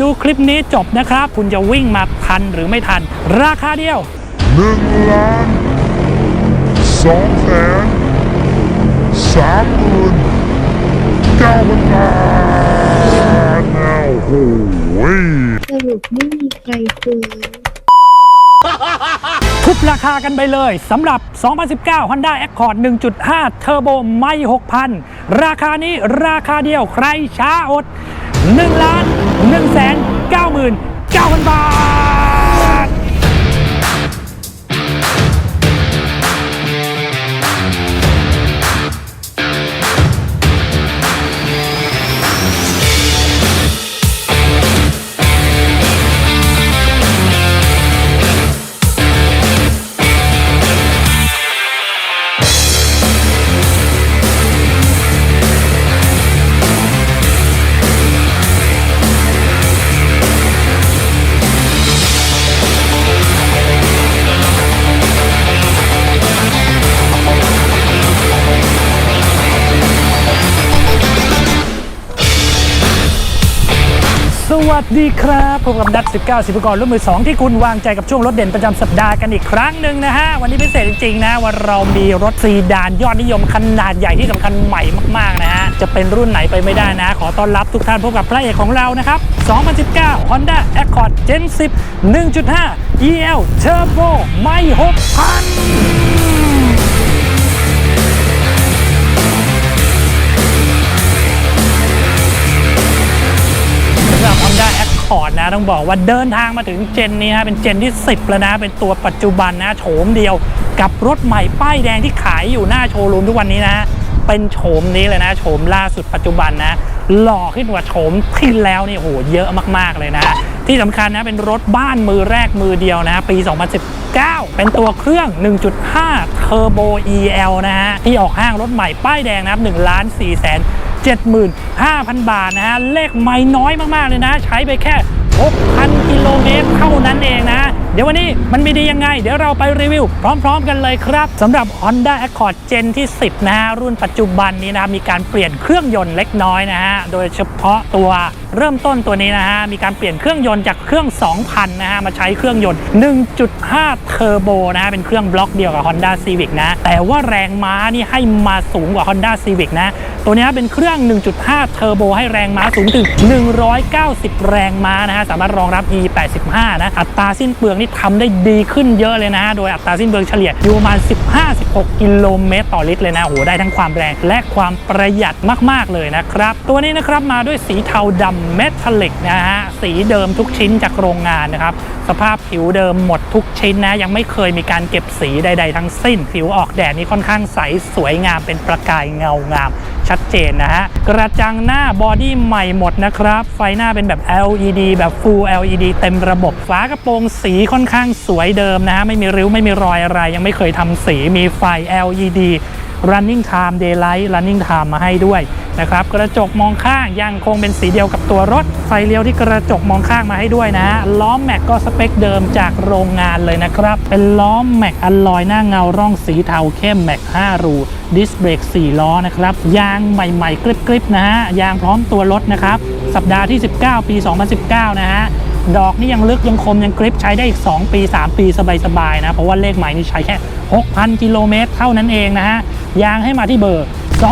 ดูคลิปนี้จบนะครับ คุณจะวิ่งมาทันหรือไม่ทัน ราคาเดียวหนึ่งล้านสองแสนสามหมื่นเก้าพันบาทนะโอ้โหสรุปไม่มีใครซื้อทุบราคากันไปเลยสำหรับ 2019 Honda Accord 1.5 Turbo ไม่ 6,000 ราคานี้ราคาเดียวใครช้าอด1ล้าน 1แสน99,000 บาท วัสดีครับพบกับดัด19 สิบกรรุ่นมือ 2 ที่คุณวางใจกับช่วงรถเด่นประจำสัปดาห์กันอีกครั้งหนึ่งนะฮะ วันนี้พิเศษจริงๆนะว่าเรามีรถซีดานยอดนิยมขนาดใหญ่ที่สำคัญใหม่มากๆนะฮะ จะเป็นรุ่นไหนไปไม่ได้นะ ขอต้อนรับทุกท่านพบกับพระเอกของเรานะครับ 2019 Honda Accord Gen 10 1.5 EL Turbo ไม่ 6,000 บอกว่าเดินทางมาถึงเจนนี้ฮะเป็นเจนที่ 10 แล้วนะ เป็นตัวปัจจุบันนะโฉมเดียวกับรถใหม่ป้ายแดงที่ขายอยู่หน้าโชว์รูมทุกวันนี้นะ เป็นโฉมนี้เลยนะโฉมล่าสุดปัจจุบันนะ หล่อขึ้นกว่าโฉมที่แล้วนี่โหเยอะมากๆเลยนะ ที่สำคัญนะเป็นรถบ้านมือแรกมือเดียวนะปี 2019 เป็นตัวเครื่อง 1.5 Turbo EL นะฮะที่ออกห้างรถใหม่ป้ายแดงนะครับ1ล้าน4แสน75,000 บาทนะฮะ เลขไม่น้อยมาก ๆ เลยนะ ใช้ไปแค่ 6,000 กิโลเมตรเท่านั้นเองนะ เดี๋ยววันนี้มันมีดียังไง เดี๋ยวเราไปรีวิว พร้อมๆ กันเลยครับสำหรับ Honda Accord Gen ที่ 10 นะฮะ รุ่นปัจจุบันนี้นะมีการเปลี่ยนเครื่องยนต์เล็กน้อยนะฮะ โดยเฉพาะตัวเริ่มต้นตัวนี้นะฮะ มีการเปลี่ยนเครื่องยนต์จากเครื่อง 2,000 นะฮะ มาใช้เครื่องยนต์ 1.5 เทอร์โบนะฮะ เป็นเครื่องบล็อกเดียวกับ Honda Civic นะ แต่ว่าแรงม้านี่ให้มาสูงกว่า Honda Civic นะ ตัวนี้เป็นเครื่อง 1.5 เทอร์โบให้แรงม้าสูงถึง 190 แรงม้านะฮะ สามารถรองรับ E85 นะ อัตราสิ้นเปลืองนี่ทำได้ดีขึ้นเยอะเลยนะ โดยอัตราสิ้นเปลืองเฉลี่ยอยู่ประมาณ 15-16 กิโลเมตรต่อลิตรเลยนะโหได้ทั้งความแรงและความประหยัดมาก ๆ เลยนะครับ ตัวนี้นะครับมาด้วยสีเทาดำเมทัลลิกนะฮะสีเดิมทุกชิ้นจากโรงงานนะครับ สภาพผิวเดิมหมดทุกชิ้นนะ ยังไม่เคยมีการเก็บสีใด ๆ ทั้งสิ้น ผิวออกแดดนี่ค่อนข้างใสสวยงามเป็นประกายเงางาม ชัดเจนนะฮะ กระจังหน้าบอดี้ใหม่หมดนะครับ ไฟหน้าเป็นแบบ LED แบบ Full LED เต็มระบบฝากระโปรงสีค่อนข้างสวยเดิมนะฮะไม่มีริ้วไม่มีรอยอะไร ยังไม่เคยทำสีมีไฟ LED running time daylight running time มาให้ด้วยนะครับกระจกมองข้างยังคงเป็นสีเดียวกับตัวรถ ไฟเลี้ยวที่กระจกมองข้างมาให้ด้วยนะฮะล้อแม็กก็สเปคเดิมจากโรงงานเลยนะครับ เป็นล้อแม็กอลลอยหน้าเงาร่องสีเทาเข้มแม็ก 5 รูดิสเบรก 4 ล้อนะครับ ยางใหม่ๆกริบๆนะฮะยางพร้อมตัวรถนะครับ สัปดาห์ที่ 19 ปี 2019 นะฮะ ดอกนี่ยังลึกยังคมยังกริปใช้ได้อีก 2 ปี 3 ปีสบายๆนะ เพราะว่าเลขใหม่นี่ใช้แค่ 6,000 กิโลเมตรเท่านั้นเองนะฮะ ยางให้มาที่เบอร์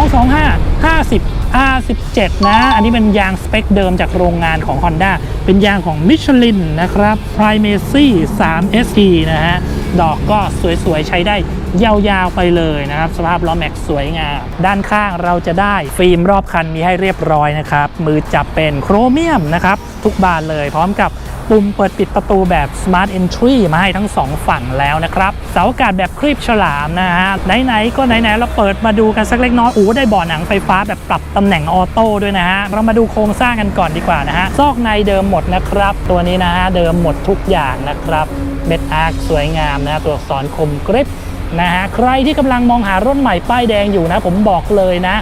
225 50 R17 นะ อันนี้เป็นยางสเปคเดิมจากโรงงานของ Honda เป็นยางของ Michelin นะครับ Primacy 3 ST นะฮะ ดอกก็สวยๆ ใช้ได้ ยาวๆไปเลยนะครับ สภาพล้อแม็กสวยงาม ด้านข้างเราจะได้ฟิล์มรอบคันมีให้เรียบร้อยนะครับ มือจับเป็นโครเมียมนะครับ ทุกบานเลยพร้อมกับปุ่มเปิดปิดประตูแบบ Smart Entry มาให้ทั้งสองฝั่งแล้วนะครับ เสาอากาศแบบครีบฉลามนะฮะ ไหน ๆ ก็ไหน ๆ เราเปิดมาดูกันสักเล็กน้อยโอ้ได้เบาะหนังไฟฟ้าแบบปรับตำแหน่งออโต้ด้วยนะฮะ เรามาดูโครงสร้างกันก่อนดีกว่านะฮะ ซอกในเดิมหมดนะครับ ตัวนี้นะฮะ เดิมหมดทุกอย่างนะครับเม็ดอาร์คสวยงามนะฮะตัวอักษรคมกริบ นะฮะใครที่กำลังมองหารถใหม่ป้ายแดงอยู่นะ ผมบอกเลยนะ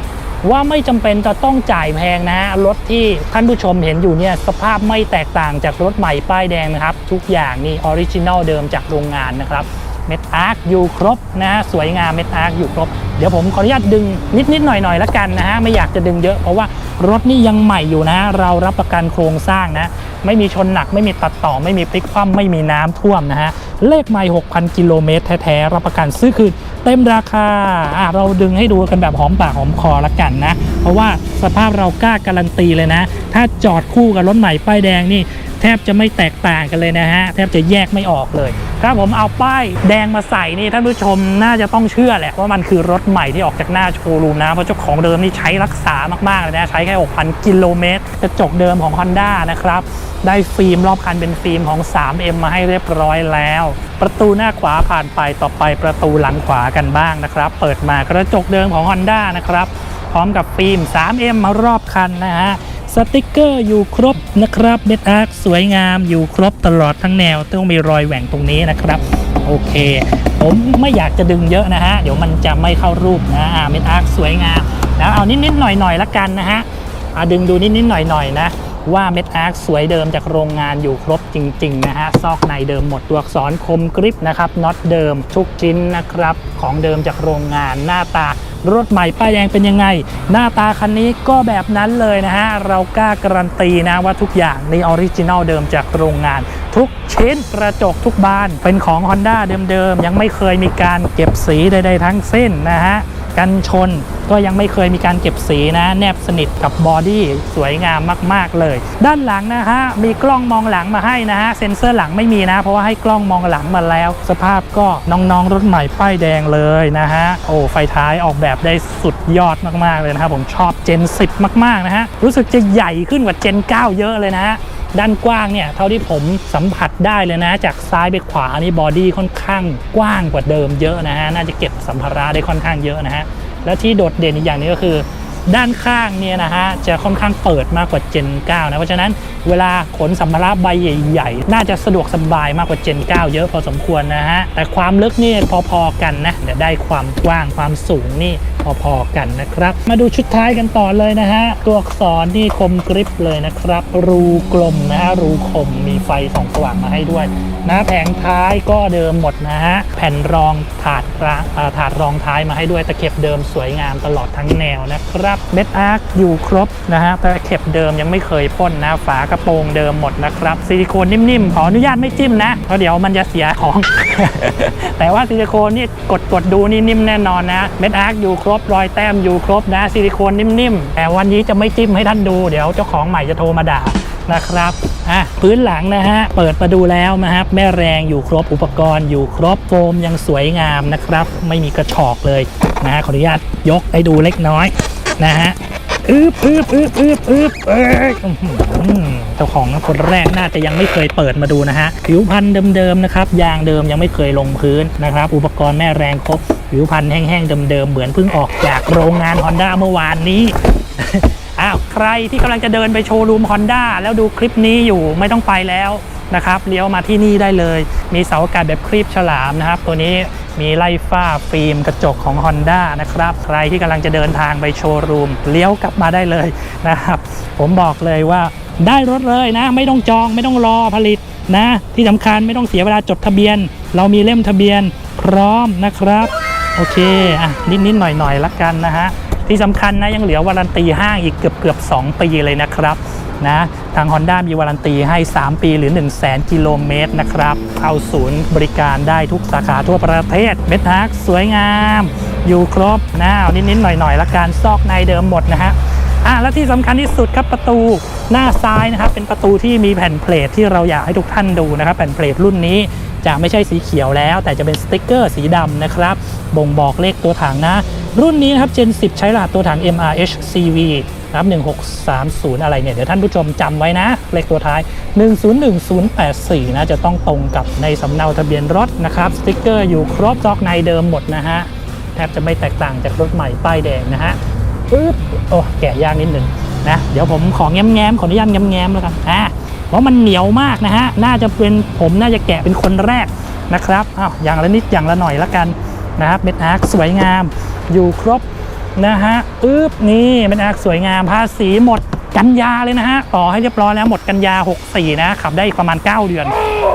ว่าไม่จำเป็นจะต้องจ่ายแพงนะฮะรถที่ท่านผู้ชมเห็นอยู่เนี่ยสภาพไม่แตกต่างจากรถใหม่ป้ายแดงนะครับ ทุกอย่างนี่ออริจินัลเดิมจากโรงงานนะครับ เม็ดอาร์คอยู่ครบนะฮะสวยงามเม็ดอาร์คอยู่ครบ เดี๋ยวผมขออนุญาตดึงนิดๆหน่อยๆแล้วกันนะฮะไม่อยากจะดึงเยอะเพราะว่ารถนี่ยังใหม่อยู่นะเรารับประกันโครงสร้างนะไม่มีชนหนักไม่มีตัดต่อ ไม่มีพลิกคว่ำไม่มีน้ำท่วมนะฮะเลขไม่6,000 กิโลเมตรแท้ๆรับประกันซื้อคืนเต็มราคาอะเราดึงให้ดูกันแบบหอมปากหอมคอละกันนะ เพราะว่าสภาพเรากล้าการันตีเลยนะ ถ้าจอดคู่กับรถใหม่ป้ายแดงนี่ แทบจะไม่แตกต่างกันเลยนะฮะ แทบจะแยกไม่ออกเลย ถ้าผมเอาป้ายแดงมาใส่นี่ท่านผู้ชมน่าจะต้องเชื่อแหละว่ามันคือรถใหม่ที่ออกจากหน้าโชว์รูมนะ เพราะเจ้าของเดิมนี่ใช้รักษามากๆเลยนะ ใช้แค่ 6,000 กิโลเมตรกระจกเดิมของ Honda นะครับ ได้ฟิล์มรอบคันเป็นฟิล์มของ 3M มาให้เรียบร้อยแล้ว ประตูหน้าขวาผ่านไปต่อไปประตูหลังขวากันบ้างนะครับ เปิดมากระจกเดิมของ Honda นะครับพร้อมกับฟิล์ม 3M มารอบคันนะฮะ สติกเกอร์อยู่ครบนะครับเม็ดอาร์คสวยงามอยู่ครบตลอดทั้งแนว ต้องมีรอยแหว่งตรงนี้นะครับ โอเค ผมไม่อยากจะดึงเยอะนะฮะ เดี๋ยวมันจะไม่เข้ารูปนะอ่าเม็ดอาร์คสวยงามนะเอานิดๆหน่อยๆละกันนะฮะอ่าดึงดูนิดๆหน่อยๆนะ ว่าเม็ดอาร์คสวยเดิมจากโรงงานอยู่ครบจริง ๆ นะฮะ ซอกในเดิมหมดตัวอักษรคมกริปนะครับน็อตเดิม ทุกชิ้นนะครับ ของเดิมจากโรงงานหน้าตารถใหม่ป้ายแดงเป็นยังไง หน้าตาคันนี้ก็แบบนั้นเลยนะฮะ เรากล้าการันตีนะว่าทุกอย่างในออริจินัลเดิมจากโรงงาน ทุกชิ้นกระจกทุกบานเป็นของ Honda เดิมๆ ยังไม่เคยมีการเก็บสีใดๆทั้งสิ้นนะฮะ กันชนก็ยังไม่เคยมีการเก็บสีนะ แนบสนิทกับบอดี้สวยงามมาก ๆ เลย ด้านหลังนะฮะมีกล้องมองหลังมาให้นะฮะเซ็นเซอร์หลังไม่มีนะ เพราะว่าให้กล้องมองหลังมาแล้ว สภาพก็น้องๆรถใหม่ป้ายแดงเลยนะฮะโอ้ไฟท้ายออกแบบได้สุดยอดมากๆเลยนะครับผมชอบเจน10 มากๆนะฮะรู้สึกจะใหญ่ขึ้นกว่าเจน9เยอะเลยนะฮะ ด้านกว้างเนี่ยเท่าที่ผมสัมผัสได้เลยนะ จากซ้ายไปขวานี่บอดี้ค่อนข้างกว้างกว่าเดิมเยอะนะฮะน่าจะเก็บสัมภาระได้ค่อนข้างเยอะนะฮะและที่โดดเด่นอีกอย่างนึงก็คือ ด้านข้างเนี่ยนะฮะจะค่อนข้างเปิดมากกว่า Gen 9นะเพราะฉะนั้นเวลาขนสัมภาระใบใหญ่ ๆ น่าจะสะดวกสบายมากกว่า Gen 9 เยอะพอสมควรนะฮะแต่ความลึกนี่พอๆกันนะเดี๋ยวได้ความกว้างความสูงนี่ พอๆกันนะครับ มาดูชุดท้ายกันต่อเลยนะฮะ ตัวอักษรนี่คมกริบเลยนะครับ รูกลมนะฮะ รูคมมีไฟส่องสว่างมาให้ด้วยนะแผงท้ายก็เดิมหมดนะฮะ แผ่นรองถาดระอ่าถาดรองท้ายมาให้ด้วยตะเข็บเดิมสวยงามตลอดทั้งแนวนะครับเม็ดอาร์คอยู่ครบนะฮะตะเข็บเดิมยังไม่เคยพ่นนะ ฝากระโปรงเดิมหมดนะครับซิลิโคนนิ่มๆขออนุญาตไม่จิ้มนะเพราะเดี๋ยวมันจะเสียของ แต่ว่าซิลิโคนนี่กดกดดูนี่นิ่มแน่นอนนะเม็ดอาร์คอยู่ครบรอยแต้มอยู่ครบนะซิลิโคนนิ่มๆ แต่วันนี้จะไม่จิ้มให้ท่านดูเดี๋ยวเจ้าของใหม่จะโทรมาด่านะครับอะพื้นหลังนะฮะ เปิดมาดูแล้วนะครับ แม่แรงอยู่ครบอุปกรณ์อยู่ครบโฟมยังสวยงามนะครับ ไม่มีกระชอกเลยนะฮะขออนุญาตยกให้ดูเล็กน้อยนะฮะอึบอึบอึบอึบอึบเอ้ยอื้อ เจ้าของคนแรกน่าจะยังไม่เคยเปิดมาดูนะฮะผิวพันธุ์เดิมๆนะครับยางเดิมยังไม่เคยลงพื้นนะครับ อุปกรณ์แม่แรงครบผิวพันธุ์แห้งๆเดิมๆเหมือนเพิ่งออกจากโรงงาน Honda เมื่อวานนี้อ้าวใครที่กำลังจะเดินไปโชว์รูม Honda แล้วดูคลิปนี้อยู่ไม่ต้องไปแล้วนะครับเลี้ยวมาที่นี่ได้เลย มีเสาอากาศแบบครีบฉลามนะครับ ตัวนี้มีไล่ฝ้าฟิล์มกระจกของ Honda นะครับ ใครที่กำลังจะเดินทางไปโชว์รูม เลี้ยวกลับมาได้เลยนะครับ ผมบอกเลยว่าได้รถเลยนะ ไม่ต้องจองไม่ต้องรอผลิตนะ ที่สำคัญไม่ต้องเสียเวลาจดทะเบียน เรามีเล่มทะเบียนพร้อมนะครับ โอเคอะนิดๆหน่อยๆละกันนะฮะที่สำคัญนะยังเหลือวารันตีห้างอีกเกือบเกือบ2ปีเลยนะครับนะทาง Honda มีวารันตีให้ 3 ปีหรือ 1 0 0 0 0แกิโลเมตรนะครับเข้าศูนย์บริการได้ทุกสาขาทั่วประเทศเม็ดฮักสวยงาม อยู่ครบนะเอานิดๆหน่อยๆละกันซอกในเดิมหมดนะฮะ อะและที่สำคัญที่สุดครับประตูหน้าซ้ายนะครับเป็นประตูที่มีแผ่นเพลทที่เราอยากให้ทุกท่านดูนะครับแผ่นเพลทรุ่นนี้จะไม่ใช่สีเขียวแล้ว แต่จะเป็นสติ๊กเกอร์สีดำนะครับบ่งบอกเลขตัวถังนะ รุ่นนี้นะครับ Gen 10 ใช้รหัสตัวถัง MRH CV นะครับ1630 อะไรเนี่ย เดี๋ยวท่านผู้ชมจำไว้นะ เลขตัวท้าย 101084 นะ จะต้องตรงกับในสำเนาทะเบียนรถนะครับ สติ๊กเกอร์อยู่ครบจอกในเดิมหมดนะฮะ แทบจะไม่แตกต่างจากรถใหม่ป้ายแดงนะฮะ ปึ๊บโอ้แกะยากนิดหนึ่งนะเดี๋ยวผมขอแง้มแง้มๆขออนุญาตแง้มแง้มๆแล้วกันอ่าเพราะมันเหนียวมากนะฮะน่าจะเป็นผมน่าจะแกะเป็นคนแรกนะครับอ้าวอย่างละนิดอย่างละหน่อยละกันนะครับเม็ดอาร์คสวยงามอยู่ครบนะฮะปึ๊บนี่เม็ดอาร์คสวยงามภาษีหมดกันยาเลยนะฮะต่อให้เรียบร้อยแล้วหมดกันยา 64 นะขับได้อีกประมาณ 9 เดือน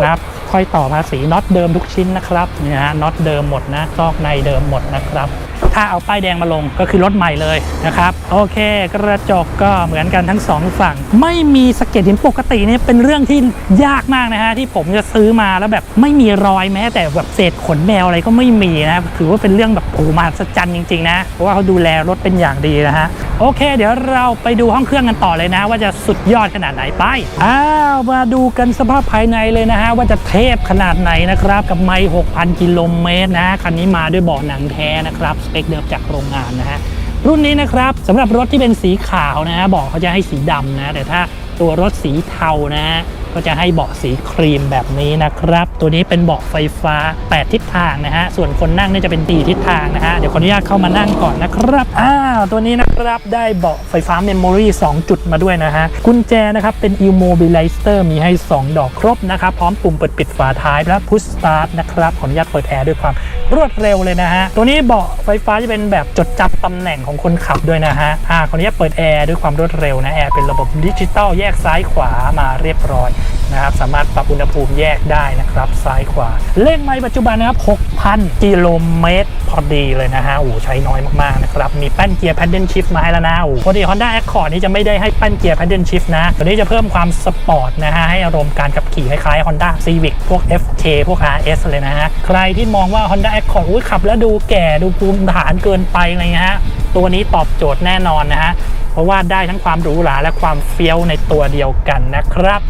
นะครับค่อยต่อภาษีน็อตเดิมทุกชิ้นนะครับเนี่ยฮะน็อตเดิมหมดนะซอกในเดิมหมดนะครับ ถ้าเอาป้ายแดงมาลงก็คือรถใหม่เลยนะครับ โอเค กระจกก็เหมือนกันทั้งสองฝั่ง ไม่มีสะเก็ดหินปกติเนี่ยเป็นเรื่องที่ยากมากนะฮะที่ผมจะซื้อมาแล้วแบบไม่มีรอยแม้ แต่แบบเศษขนแมวอะไรก็ไม่มีนะถือว่าเป็นเรื่องแบบโอ้โหมหัศจรรย์จริงๆนะเพราะว่าเขาดูแลรถเป็นอย่างดีนะฮะโอเค เดี๋ยวเราไปดูห้องเครื่องกันต่อเลยนะ ว่าจะสุดยอดขนาดไหนไปอ้าวมาดูกันสภาพภายในเลยนะฮะว่าจะเทพขนาดไหนนะครับกับไมค์6,000 กิโลเมตรนะคันนี้มาด้วยเบาะหนังแท้นะครับสเปคเดิมจากโรงงานนะฮะรุ่นนี้นะครับสำหรับรถที่เป็นสีขาวนะฮะบอกเขาจะให้สีดำนะแต่ถ้าตัวรถสีเทานะฮะ ก็จะให้เบาะสีครีมแบบนี้นะครับ ตัวนี้เป็นเบาะไฟฟ้า 8 ทิศทางนะฮะ ส่วนคนนั่งนี่จะเป็น4ทิศทางนะฮะ เดี๋ยวขออนุญาตเข้ามานั่งก่อนนะครับอ้าวตัวนี้นะครับได้เบาะไฟฟ้าเมมโมรี่2จุดมาด้วยนะฮะ กุญแจนะครับเป็น Immobilizer มีให้ 2 ดอกครบนะครับ พร้อมปุ่มเปิดปิดฝาท้ายและ Push Start นะครับ ขออนุญาตเปิดแอร์ด้วยความรวดเร็วเลยนะฮะ ตัวนี้เบาะไฟฟ้าจะเป็นแบบจดจำตำแหน่งของคนขับด้วยนะฮะ อ่า ขออนุญาตเปิดแอร์ด้วยความรวดเร็วนะ แอร์เป็นระบบดิจิตอลแยกซ้ายขวามาเรียบร้อยนะครับสามารถปรับอุณหภูมิแยกได้นะครับซ้ายขวา เลขไมล์ปัจจุบันนะครับ6,000 กิโลเมตรพอดีเลยนะฮะโอ้โหใช้น้อยมากๆนะครับ มีแป้นเกียร์ paddle shift มาให้แล้วนะโอ้โหปกติ Honda Accord นี่จะไม่ได้ให้แป้นเกียร์ paddle shift นะตัวนี้จะเพิ่มความสปอร์ตนะฮะให้อารมณ์การขับขี่คล้ายๆ Honda Civic พวก FK พวก RS เลยนะฮะใครที่มองว่า Honda Accord อุ้ยขับแล้วดูแก่ดูภูมิฐานเกินไปอะไรเงี้ยฮะตัวนี้ตอบโจทย์แน่นอนนะฮะ ราะว่าได้ทั้งความหรูหราและความเฟี้ยวในตัวเดียวกันนะครับ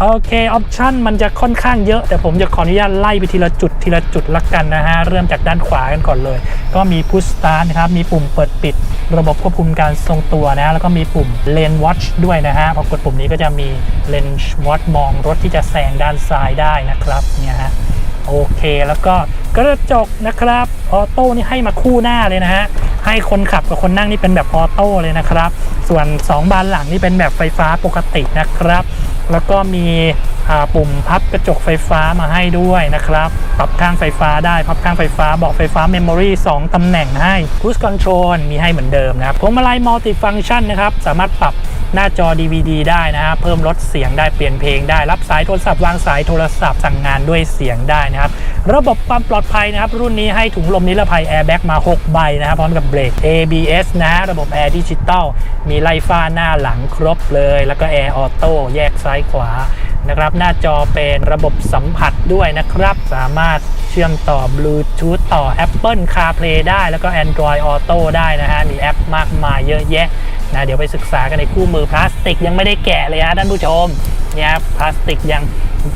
โอเคออปชันมันจะค่อนข้างเยอะ แต่ผมจะขออนุญาตไล่ไปทีละจุดทีละจุดละกันนะฮะ เริ่มจากด้านขวากันก่อนเลย ก็มี Push Start นะครับ มีปุ่มเปิดปิด ระบบควบคุมการทรงตัวนะ แล้วก็มีปุ่ม Lane Watch ด้วยนะฮะ พอกดปุ่มนี้ก็จะมี Lane Watch มองรถที่จะแซงด้านซ้ายได้นะครับเนี่ยฮะโอเคแล้วก็กระจกนะครับออโต้นี่ให้มาคู่หน้าเลยนะฮะ ให้คนขับกับคนนั่งนี่เป็นแบบออโต้เลยนะครับ ส่วน 2 บานหลังนี่เป็นแบบไฟฟ้าปกตินะครับ แล้วก็มี ปุ่มพับกระจกไฟฟ้ามาให้ด้วยนะครับ ปรับข้างไฟฟ้าได้ พับข้างไฟฟ้าบอกไฟฟ้าเมมโมรี่2ตำแหน่งให้ Cruise Control มีให้เหมือนเดิมนะครับพวงมาลัย Multi Function นะครับ สามารถปรับหน้าจอ DVD ได้นะฮะเพิ่มลดเสียงได้เปลี่ยนเพลงได้รับสายโทรศัพท์วางสายโทรศัพท์สั่งงานด้วยเสียงได้นะครับ ระบบความปลอดภัยนะครับ รุ่นนี้ให้ถุงลมนิรภัย Airbag มา 6 ใบนะครับพร้อมกับเบรก ABS นะระบบแอร์ดิจิตอลมีไล่ฟ้าหน้าหลังครบเลย แล้วก็แอร์ออโต้แยกซ้ายขวา นะครับ หน้าจอเป็นระบบสัมผัสด้วยนะครับ สามารถเชื่อมต่อบลูทูธต่อ Apple CarPlay ได้แล้วก็ Android Auto ได้นะฮะ มีแอปมากมายเยอะแยะนะเดี๋ยวไปศึกษากันในคู่มือพลาสติกยังไม่ได้แกะเลยฮะท่านผู้ชมเนี่ยพลาสติกยัง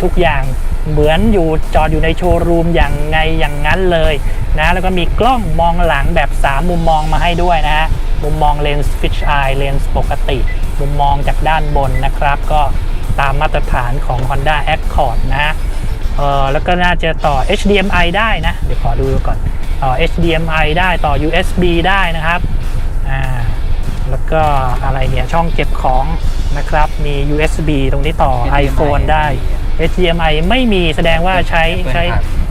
ทุกอย่างเหมือนอยู่จอดอยู่ในโชว์รูมอย่างไงอย่างนั้นเลยนะแล้วก็มีกล้องมองหลังแบบ 3 มุมมองมาให้ด้วยนะฮะมุมมองเลนส์ฟิชไอเลนส์ปกติ มุมมองจากด้านบนนะครับ ก็ ตามมาตรฐานของ Honda Accord นะฮะเออแล้วก็น่าจะต่อ HDMI ได้นะ เดี๋ยวขอดูก่อน ต่อ HDMI ได้ต่อ USB ได้นะครับอ่าแล้วก็อะไรเนี่ย ช่องเก็บของนะครับ มี USB ตรงนี้ต่อ iPhone ได้ HDMI ไม่มีแสดงว่าใช้ใช้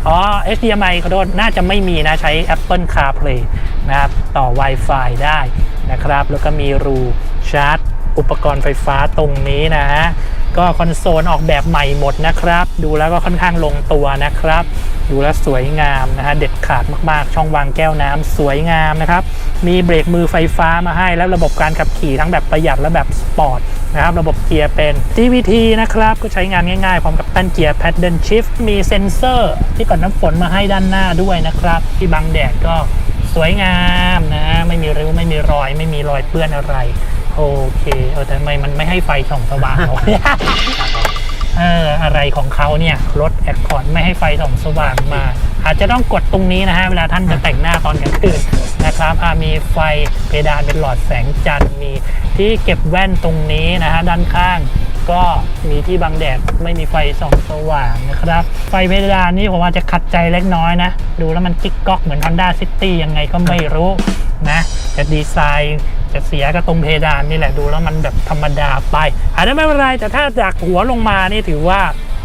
อ๋อ HDMI ขอโทษน่าจะไม่มีนะ ใช้ Apple CarPlay นะครับ ต่อ Wi-Fi ได้นะครับ แล้วก็มีรูชาร์จ อุปกรณ์ไฟฟ้าตรงนี้นะฮะ ก็คอนโซลออกแบบใหม่หมดนะครับ ดูแล้วก็ค่อนข้างลงตัวนะครับ ดูแล้วสวยงามนะฮะเด็ดขาดมากๆ ช่องวางแก้วน้ำสวยงามนะครับ มีเบรกมือไฟฟ้ามาให้แล้วระบบการขับขี่ทั้งแบบประหยัดและแบบสปอร์ตนะครับระบบเกียร์เป็น GVT นะครับก็ใช้งานง่ายๆ พร้อมกับแป้นเกียร์ Paddle Shift มีเซ็นเซอร์ ที่ปัดน้ำฝนมาให้ด้านหน้าด้วยนะครับ ที่บังแดดก็สวยงามนะ ไม่มีริ้วไม่มีรอย ไม่มีรอยเปื้อนอะไร โอเค เออแต่ทำไมมันไม่ให้ไฟส่องสว่างเอาเอออะไรของเขาเนี่ยรถแอคคอร์ดไม่ให้ไฟส่องสว่างมา อาจจะต้องกดตรงนี้นะฮะ เวลาท่านจะแต่งหน้าตอนกลางคืนนะครับอ่ามีไฟเพดานเป็นหลอดแสงจันทร์มีที่เก็บแว่นตรงนี้นะฮะ ด้านข้าง ก็มีที่บังแดดไม่มีไฟส่องสว่างนะครับ ไฟเพดานนี่ผมอาจจะขัดใจเล็กน้อยนะ ดูแล้วมันกิ๊กก๊อกเหมือน Honda City ยังไงก็ไม่รู้นะจะดีไซน์จะเสียกับตรงเพดานนี่แหละดูแล้วมันแบบธรรมดาไปอาจจะไม่เป็นไรแต่ถ้าจากหัวลงมานี่ถือว่า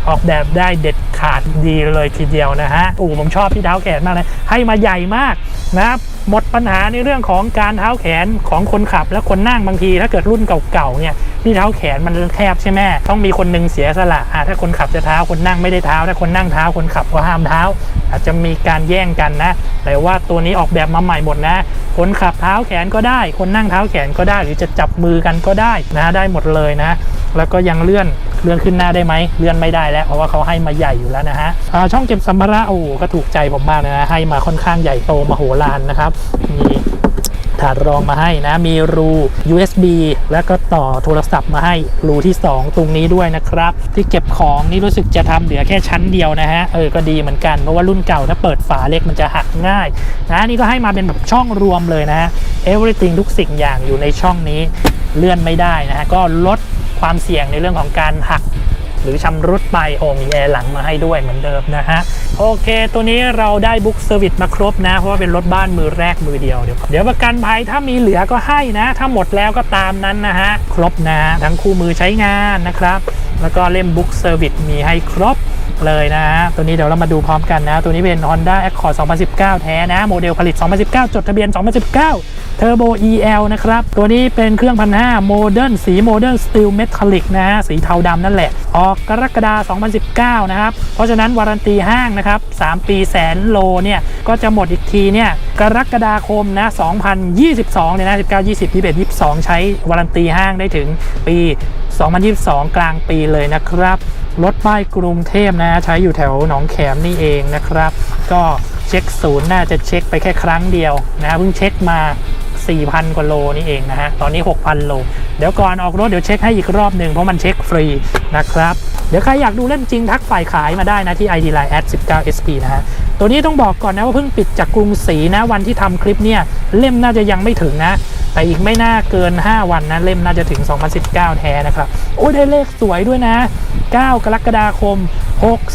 ออกแบบได้เด็ดขาดดีเลยทีเดียวนะฮะโอ้ผมชอบที่เท้าแขนมากเลยให้มาใหญ่มากนะครับ หมดปัญหาในเรื่องของการเท้าแขนของคนขับและคนนั่งบางที ถ้าเกิดรุ่นเก่าๆเนี่ยที่เท้าแขนมันแคบใช่ไหมต้องมีคนหนึงเสียสล่ะถ้าคนขับจะเท้าคนนั่งไม่ได้เท้าถ้าคนนั่งเท้าคนขับก็ห้ามเท้าอาจจะมีการแย่งกันนะ แต่ว่าตัวนี้ออกแบบมาใหม่หมดนะ คนขับเท้าแขนก็ได้ คนนั่งเท้าแขนก็ได้ หรือจะจับมือกันก็ได้นะได้หมดเลยนะ แล้วก็ยังเลื่อนเลื่อนขึ้นหน้าได้ไหมเลื่อนไม่ได้แล้ว เพราะว่าเขาให้มาใหญ่อยู่แล้วนะฮะช่องเก็บสัมภาระโอ้โหก็ถูกใจผมมากเลยนะให้มาค่อนข้างใหญ่โตมโหฬารนะครับมี ถาดรองมาให้นะ มีรู USB แล้วก็ต่อโทรศัพท์มาให้รูที่ 2 ตรงนี้ด้วยนะครับ ที่เก็บของนี่รู้สึกจะทำเหลือแค่ชั้นเดียวนะฮะ เออ ก็ดีเหมือนกัน เพราะว่ารุ่นเก่าถ้าเปิดฝาเล็กมันจะหักง่ายนะนี่ก็ให้มาเป็นแบบช่องรวมเลยนะฮะ everything ทุกสิ่งอย่างอยู่ในช่องนี้เลื่อนไม่ได้นะฮะ ก็ลดความเสี่ยงในเรื่องของการหัก หรือชำรุดไปโอ้มีแอร์หลังมาให้ด้วยเหมือนเดิมนะฮะ โอเคตัวนี้เราได้บุ๊กเซอร์วิสมาครบนะ เพราะว่าเป็นรถบ้านมือแรกมือเดียวเดี๋ยวเดี๋ยวประกันภัยถ้ามีเหลือก็ให้นะ ถ้าหมดแล้วก็ตามนั้นนะฮะ ครบนะฮะทั้งคู่มือใช้งานนะครับ แล้วก็เล่มบุ๊กเซอร์วิสมีให้ครบเลยนะฮะ ตัวนี้เดี๋ยวเรามาดูพร้อมกันนะ ตัวนี้เป็น Honda Accord 2019 แท้นะ โมเดลผลิต 2019 จดทะเบียน 2019 Turbo EL นะครับ ตัวนี้เป็นเครื่องพันห้าโมเดิร์นสีโมเดิร์นสตีลเมทัลลิกนะฮะ สีเทาดำนั่นแหละ ออกกรกฎาคม2019 นะครับ เพราะฉะนั้นวารันตีห้างนะครับ 3 ปีแสนโลเนี่ย ก็จะหมดอีกทีเนี่ย กรกฎาคมนะ 2022 เนี่ยนะ 19 20 21 22 ใช้วารันตีห้างได้ถึงปี 2022 กลางปีเลยนะครับ รถป้ายกรุงเทพนะ ใช้อยู่แถวหนองแขมนี่เองนะครับ ก็เช็คศูนย์น่าจะเช็คไปแค่ครั้งเดียวนะเพิ่งเช็คมา 4,000 กว่าโลนี่เองนะฮะ ตอนนี้ 6,000 โล เดี๋ยวก่อนออกรถเดี๋ยวเช็คให้อีกรอบหนึ่งเพราะมันเช็คฟรีนะครับ เดี๋ยวใครอยากดูเล่มจริงทักฝ่ายขายมาได้นะที่ ID Line at 19 SP นะฮะ ตัวนี้ต้องบอกก่อนนะว่าเพิ่งปิดจากกรุงศรีนะวันที่ทำคลิปเนี่ยเล่มน่าจะยังไม่ถึงนะแต่อีกไม่น่าเกิน 5 วันนะเล่มน่าจะถึง 2019 แท้นะครับ โอ้ยได้เลขสวยด้วยนะ 9 กรกฎาคม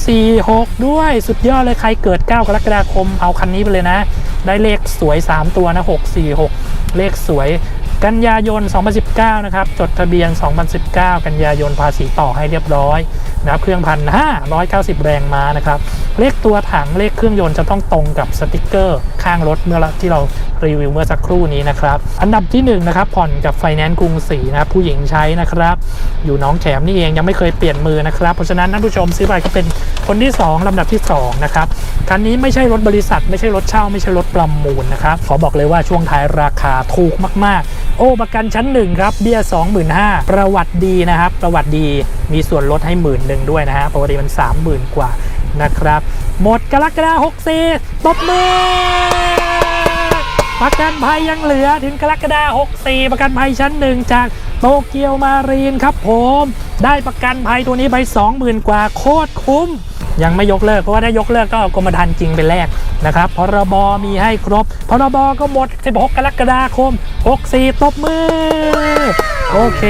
646 ด้วยสุดยอดเลยใครเกิด 9 กรกฎาคมเอาคันนี้ไปเลยนะ ได้เลขสวย 3 ตัวนะ 646 เลขสวย กันยายน 2019 นะครับ จดทะเบียน 2019 กันยายนภาษีต่อให้เรียบร้อย นะครับเครื่องพันห้าร้อยเก้าสิบแรงม้านะครับเลขตัวถังเลขเครื่องยนต์จะต้องตรงกับสติกเกอร์ข้างรถเมื่อละที่เรารีวิวเมื่อสักครู่นี้นะครับ อันดับที่1นนะครับผ่อนกับไฟแนนซ์กรุงศรีนะครับผู้หญิงใช้นะครับ อยู่น้องแขมนี่เองยังไม่เคยเปลี่ยนมือนะครับเพราะฉะนั้นท่านผู้ชมซื้อไปก็เป็นคนที่ 2ลำดับที่2นะครับคันนี้ไม่ใช่รถบริษัท ไม่ใช่รถเช่า ไม่ใช่รถประมูลนะครับขอบอกเลยว่าช่วงท้ายราคาถูกมาก ๆ โอ้ประกันชั้นหนึ่งครับเบี้ย25,000ประวัติดีนะครับประวัติดีมีส่วนลดให้หมื่นหนึ่งด้วยนะฮะปกติมัน 30,000 กว่านะครับ หมดกรกฎาคม64ตบมือประกันภัยยังเหลือถึงกรกฎาคม64 ประกันภัยชั้นหนึ่งจากโตเกียวมารีนครับผม ได้ประกันภัยตัวนี้ไป 20,000 กว่าโคตรคุ้มยังไม่ยกเลิกเพราะว่าถ้ายกเลิกก็เอากรมธรรม์จริงไปแลกนะครับพรบมีให้ครบพรบก็หมด 16 กรกฎาคม 64 ตบมือ โอเค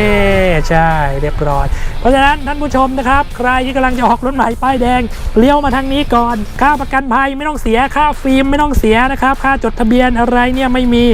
ใช่เรียบร้อย เพราะฉะนั้นท่านผู้ชมนะครับ ใครที่กำลังจะออกรถใหม่ป้ายแดงเลี้ยวมาทางนี้ก่อน ค่าประกันภัยไม่ต้องเสียค่าฟิล์มไม่ต้องเสียนะครับ ค่าจดทะเบียนอะไรเนี่ยไม่มี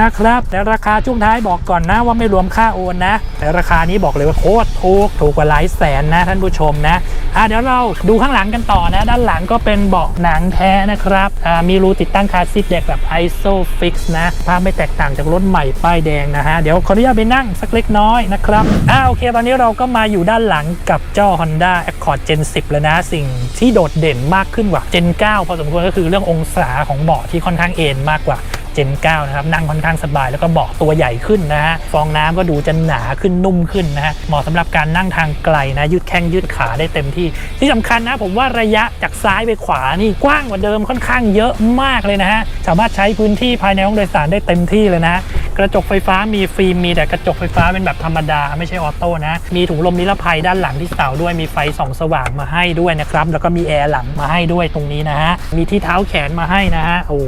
นะครับ แต่ราคาช่วงท้ายบอกก่อนนะว่าไม่รวมค่าโอนนะ แต่ราคานี้บอกเลยว่าโคตรถูกถูกกว่าหลายแสนนะท่านผู้ชมนะอะเดี๋ยวเราดูข้างหลังกันต่อนะ ด้านหลังก็เป็นเบาะหนังแท้นะครับอ่ามีรูติดตั้งคาซีทเด็กแบบ ISOFIX นะภาพไม่แตกต่างจากรถใหม่ป้ายแดงนะฮะเดี๋ยวขออนุญาตไปนั่งสักเล็กน้อยนะครับอ่าโอเคตอนนี้เราก็มาอยู่ด้านหลังกับเจ้า Honda Accord Gen 10 แล้วนะ สิ่งที่โดดเด่นมากขึ้นกว่า Gen 9 พอสมควรก็คือเรื่ององศาของเบาะที่ค่อนข้างเอ็นมากกว่า เจน9นะครับ นั่งค่อนข้างสบายแล้วก็เบาะตัวใหญ่ขึ้นนะฮะ ฟองน้ำก็ดูจะหนาขึ้นนุ่มขึ้นนะฮะ เหมาะสำหรับการนั่งทางไกลนะ ยืดแข้งยืดขาได้เต็มที่ ที่สำคัญนะผมว่าระยะจากซ้ายไปขวานี่กว้างกว่าเดิมค่อนข้างเยอะมากเลยนะฮะ สามารถใช้พื้นที่ภายในห้องโดยสารได้เต็มที่เลยนะกระจกไฟฟ้ามีฟิล์มมีแต่กระจกไฟฟ้าเป็นแบบธรรมดาไม่ใช่ออโต้นะ มีถุงลมนิรภัยด้านหลังที่เสาด้วยมีไฟส่องสว่างมาให้ด้วยนะครับ แล้วก็มีแอร์หลังมาให้ด้วยตรงนี้นะฮะ มีที่เท้าแขนมาให้นะฮะโอ้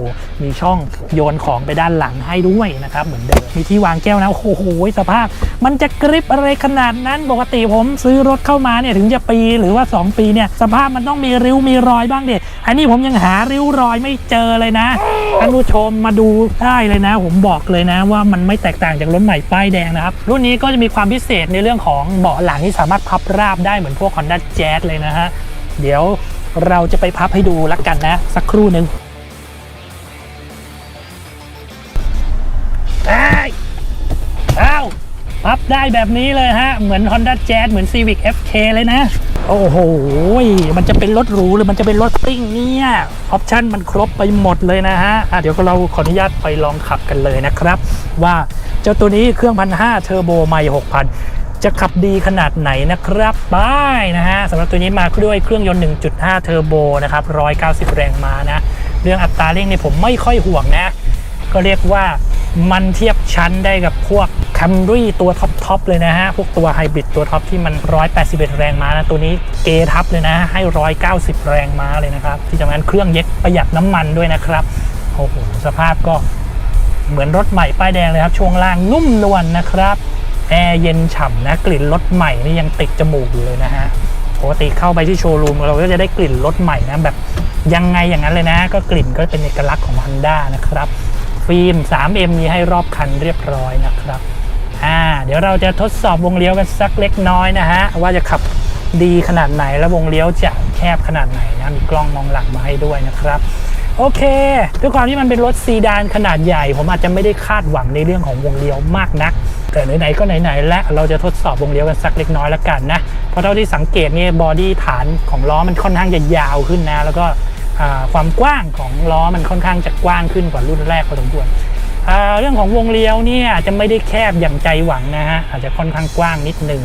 มีช่องโยนของไปด้านหลังให้ด้วยนะครับเหมือนเดิมมีที่วางแก้วนะโอ้โหสภาพ มันจะกริบอะไรขนาดนั้นปกติผมซื้อรถเข้ามาเนี่ยถึงจะปีหรือว่า 2 ปีเนี่ยสภาพมันต้องมีริ้วมีรอยบ้างเด็อันนี้ผมยังหาริ้วรอยไม่เจอเลยนะท่านผู้ชมมาดูได้เลยนะ ผมบอกเลยนะว่ามันไม่แตกต่างจากรถใหม่ป้ายแดงนะครับรุ่นนี้ก็จะมีความพิเศษในเรื่องของเบาะหลังที่สามารถพับราบได้เหมือนพวก Honda Jazz เลยนะฮะเดี๋ยวเราจะไปพับให้ดูละกันนะ สักครู่หนึ่ง พับได้แบบนี้เลยฮะ เหมือน Honda Jazz เหมือน Civic FK เลยนะ โอ้โห มันจะเป็นรถหรูหรือมันจะเป็นรถซิ่งเนี่ยออปชันมันครบไปหมดเลยนะฮะะเดี๋ยวเราขออนุญาตไปลองขับกันเลยนะครับ ว่าเจ้าตัวนี้เครื่องพันห้าเทอร์โบไม่หกพันจะขับดีขนาดไหนนะครับไปนะฮะสำหรับตัวนี้มาด้วยเครื่องยนต์ 1.5 เทอร์โบนะครับ 190 แรงม้านะ เรื่องอัตราเร่งนี่ผมไม่ค่อยห่วงนะ ก็เรียกว่ามันเทียบชั้นได้กับพวก Camry ตัวท็อปๆเลยนะฮะ พวกตัวไฮบริดตัวท็อปที่มัน 181 แรงม้านะ ตัวนี้เกทับเลยนะ ให้ 190 แรงม้าเลยนะครับ ที่สำคัญเครื่องเย็ดประหยัดน้ำมันด้วยนะครับโอ้โหสภาพก็เหมือนรถใหม่ป้ายแดงเลยครับ ช่วงล่างนุ่มนวลนะครับแอร์เย็นฉ่ำนะกลิ่นรถใหม่นี่ยังติดจมูกอยู่เลยนะฮะปกติเข้าไปที่โชว์รูมเราก็จะได้กลิ่นรถใหม่นะแบบยังไงอย่างนั้นเลยนะ ก็กลิ่นก็เป็นเอกลักษณ์ของ Honda นะครับ ฟิล์ม 3M มีให้รอบคันเรียบร้อยนะครับ อ่าเดี๋ยวเราจะทดสอบวงเลี้ยวกันสักเล็กน้อยนะฮะว่าจะขับดีขนาดไหนแล้วงเลี้ยวจะแคบขนาดไหนนะมีกล้องมองหลังมาให้ด้วยนะครับโอเคด้วยความที่มันเป็นรถซีดานขนาดใหญ่ ผมอาจจะไม่ได้คาดหวังในเรื่องของวงเลี้ยวมากนัก แต่ไหนๆก็ไหนๆและเราจะทดสอบวงเลี้ยวกันสักเล็กน้อยล้วกันนะเพราะเท่าที่สังเกตเนี่ยบอดี้ฐานของล้อมันค่อนข้างจะยาวขึ้นนะ แล้วก็ความกว้างของล้อมันค่อนข้างจะกว้างขึ้นกว่ารุ่นแรกพอสมควร เรื่องของวงเลี้ยวเนี่ยจะไม่ได้แคบอย่างใจหวังนะฮะอาจจะค่อนข้างกว้างนิดนึง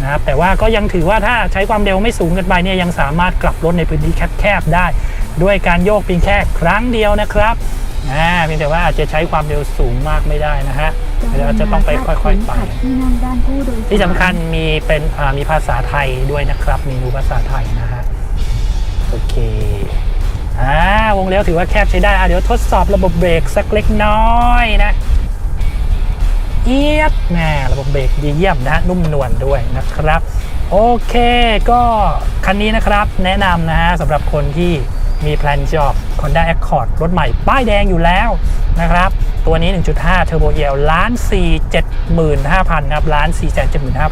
นะครับแต่ว่าก็ยังถือว่าถ้าใช้ความเร็วไม่สูงเกินไปเนี่ยยังสามารถกลับรถในพื้นที่แคบๆได้ ด้วยการโยกเพียงแค่ครั้งเดียวนะครับอ่าเพียงแต่ว่าอาจจะใช้ความเร็วสูงมากไม่ได้นะฮะเราจะต้องไปค่อยๆไปที่นั่งด้านผู้โดยสำคัญมีเป็นมีภาษาไทยด้วยนะครับเมนูภาษาไทยนะฮะโอเค อ่าวงเลี้ยวถือว่าแคบใช้ได้อะเดี๋ยวทดสอบระบบเบรกสักเล็กน้อยนะเอียดแน่ระบบเบรกดีเยี่ยมนะนุ่มนวลด้วยนะครับ โอเค ก็คันนี้นะครับแนะนำนะฮะสำหรับคนที่มีแพลนจอบ Honda Accord รถใหม่ป้ายแดงอยู่แล้วนะครับ ตัวนี้ 1.5 Turbo EL ล้าน4 75,000ครับล้าน4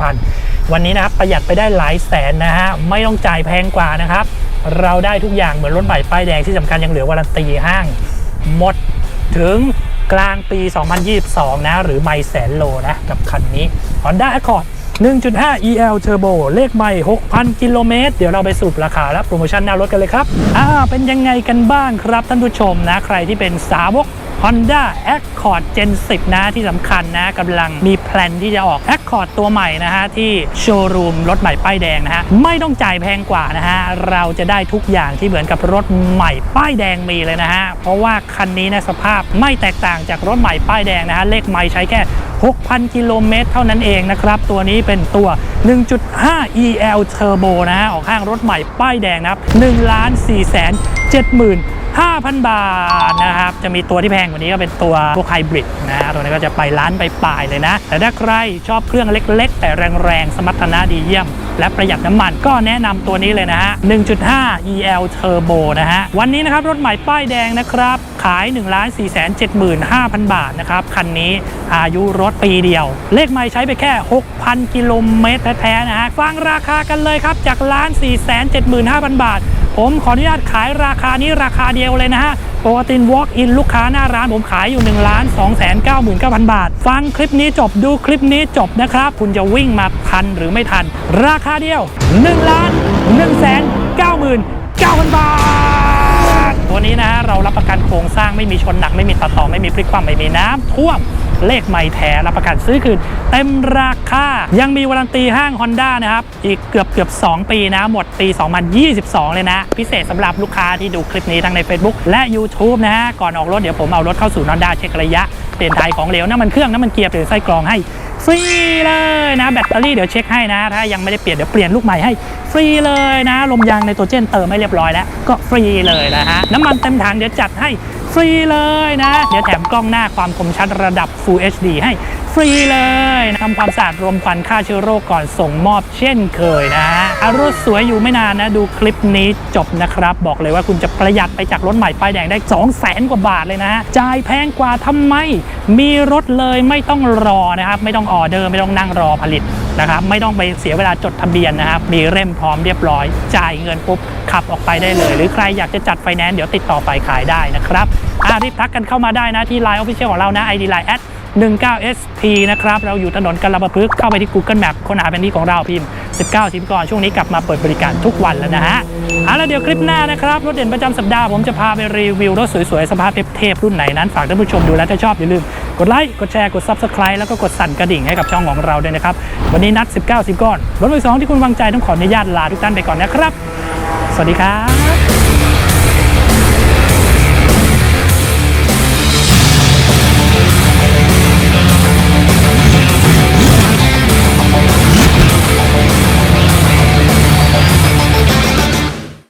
75,000 วันนี้นะครับประหยัดไปได้หลายแสนนะฮะไม่ต้องจ่ายแพงกว่านะครับ เราได้ทุกอย่างเหมือนรถใหม่ป้ายแดงที่สำคัญยังเหลือวารันตีห้าง หมดถึงกลางปี 2022 นะ หรือไม่แสนโลนะ กับคันนี้ Honda Accord 1.5 EL Turbo เลขใหม่ 6,000 กิโลเมตร เดี๋ยวเราไปสูบราคาและโปรโมชั่นหน้ารถกันเลยครับ อ่า เป็นยังไงกันบ้างครับท่านผู้ชมนะ ใครที่เป็นสาวก Honda Accord Gen 10 นะที่สำคัญนะกำลังมีแพลนที่จะออก Accord ตัวใหม่นะฮะที่โชว์รูมรถใหม่ป้ายแดงนะฮะไม่ต้องจ่ายแพงกว่านะฮะเราจะได้ทุกอย่างที่เหมือนกับรถใหม่ป้ายแดงมีเลยนะฮะเพราะว่าคันนี้นะสภาพไม่แตกต่างจากรถใหม่ป้ายแดงนะฮะเลขไม่ใช้แค่ 6,000 กิโลเมตรเท่านั้นเองนะครับตัวนี้เป็นตัว 1.5 EL Turbo นะฮะออกข้างรถใหม่ป้ายแดงนะครับ1ล้าน4แสน70,000 5,000 บาทนะครับ จะมีตัวที่แพงกว่านี้ก็เป็นตัวพวกไฮบริดนะฮะตัวนี้ก็จะไปล้านไปปลายเลยนะ แต่ถ้าใครชอบเครื่องเล็กๆ แต่แรงๆ สมรรถนะดีเยี่ยม และประหยัดน้ำมันก็แนะนำตัวนี้เลยนะฮะ 1.5 EL Turbo นะฮะ วันนี้นะครับรถใหม่ป้ายแดงนะครับ ขาย 1 4 7 5 0 0 0 บาทนะครับ คันนี้อายุรถปีเดียว เลขไม่ใช้ไปแค่ 6,000 กิโลเมตรแท้ๆนะฮะฟังราคากันเลยครับจากล้าน4 7 5 0 0 0 บาท ผมขออนุญาตขายราคานี้ราคาเดียวเลยนะฮะปกติ walk in ลูกค้าหน้าร้านผมขายอยู่1ล้าน2 9 9 0 0 0บาท ฟังคลิปนี้จบดูคลิปนี้จบนะครับ คุณจะวิ่งมาทันหรือไม่ทัน ราคาเดียว1ล้าน1แสน9 9,000บาท ตัวนี้นะฮะเรารับประกันโครงสร้างไม่มีชนหนักไม่มีตัดต่อไม่มีพลิกคว่ำไม่มีน้ำท่วม เลขไม่แท้รับประกันซื้อคืนเต็มราคา ยังมีวารันตีห้าง Honda นะครับ อีกเกือบเกือบ 2 ปีนะ หมดปี 2022 เลยนะ พิเศษสำหรับลูกค้าที่ดูคลิปนี้ทั้งใน Facebook และ YouTube นะฮะ ก่อนออกรถเดี๋ยวผมเอารถเข้าสู่ Honda เช็คระยะ เปลี่ยนไทยของเหลวน้ำมันเครื่องน้ำมันเกียร์เปลี่ยนไส้กรองให้ฟรีเลยนะ แบตเตอรี่เดี๋ยวเช็คให้นะ ถ้ายังไม่ได้เปลี่ยนเดี๋ยวเปลี่ยนลูกใหม่ให้ฟรีเลยนะลมยางในตัวเจนเติมให้เรียบร้อยแล้วก็ฟรีเลยนะฮะน้ำมันเต็มถังเดี๋ยวจัดให้ ฟรีเลยนะ เดี๋ยวแถมกล้องหน้าความคมชัดระดับ Full HD ให้ รีเลยทำความสะอาดรวมควันฆ่าเชื้อโรคก่อนส่งมอบเช่นเคยนะอารถสวยอยู่ไม่นานนะ ดูคลิปนี้จบนะครับ บอกเลยว่าคุณจะประหยัดไปจากรถใหม่ป้ายแดงได้ 2 0 0แสนกว่าบาทเลยนะจ่ายแพงกว่าทำไม มีรถเลยไม่ต้องรอนะครับ ไม่ต้องออเดอร์ไม่ต้องนั่งรอผลิตนะครับ ไม่ต้องไปเสียเวลาจดทะเบียนนะครับ มีเล่มพร้อมเรียบร้อย จ่ายเงินปุ๊บขับออกไปได้เลย หรือใครอยากจะจัดไฟแนนซ์เดี๋ยวติดต่อไปขายได้นะครับอะรีบทักกันเข้ามาได้นะที่ Line Official ของเรานะ ID Line 19SP นะครับ เราอยู่ถนนกรบพฤกเข้าไปที่ Google Map ค้นหาแผนที่ของเราพิมพ์ 19ชิปก่อนช่วงนี้กลับมาเปิดบริการทุกวันแล้วนะฮะเอาละเดี๋ยวคลิปหน้านะครับ รถเด่นประจำสัปดาห์ผมจะพาไปรีวิวรถสวยๆ สภาพเทพๆรุ่นไหนนั้นฝากท่านผู้ชมดูแล้วถ้าชอบอย่าลืม กดไลค์ กดแชร์ กด Subscribe แล้วก็กดสั่นกระดิ่งให้กับช่องของเราด้วยนะครับ วันนี้นัด 19ชิปก่อน รถมือสองที่คุณวางใจต้องขออนุญาตลาทุกท่านไปก่อนนะครับ สวัสดีครับ